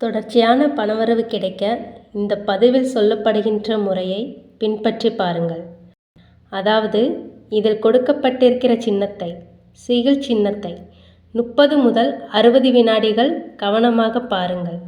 தொடர்ச்சியான பணவரவு கிடைக்க இந்த பதிவில் சொல்லப்படுகின்ற முறையை பின்பற்றி பாருங்கள். அதாவது இதில் கொடுக்கப்பட்டிருக்கிற சின்னத்தை சிகில் சின்னத்தை முப்பது முதல் அறுபது வினாடிகள் கவனமாக பாருங்கள்.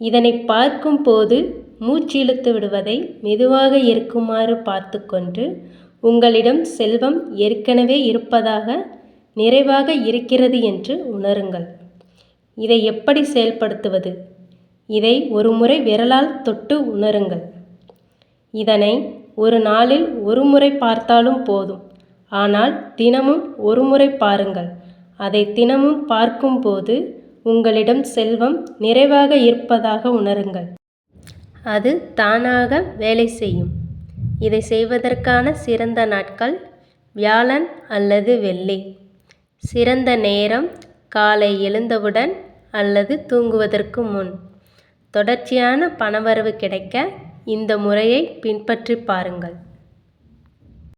இதனை பார்க்கும் போது மூச்சிழுத்து விடுவதை மெதுவாக இருக்குமாறு பார்த்துக்கொண்டு உங்களிடம் செல்வம் ஏற்கனவே இருப்பதாக நிறைவாக இருக்கிறது என்று உணருங்கள். இதை எப்படி செயல்படுத்துவது? இதை ஒரு முறை விரலால் தொட்டு உணருங்கள். இதனை ஒரு நாளில் ஒரு முறை பார்த்தாலும் போதும். ஆனால் தினமும் ஒரு முறை பாருங்கள். அதை தினமும் பார்க்கும்போது உங்களிடம் செல்வம் நிறைவாக இருப்பதாக உணருங்கள். அது தானாக வேலை செய்யும். இதை செய்வதற்கான சிறந்த நாட்கள் வியாழன் அல்லது வெள்ளி. சிறந்த நேரம் காலை எழுந்தவுடன் அல்லது தூங்குவதற்கு முன். தொடர்ச்சியான பணவரவு கிடைக்க இந்த முறையை பின்பற்றி பாருங்கள்.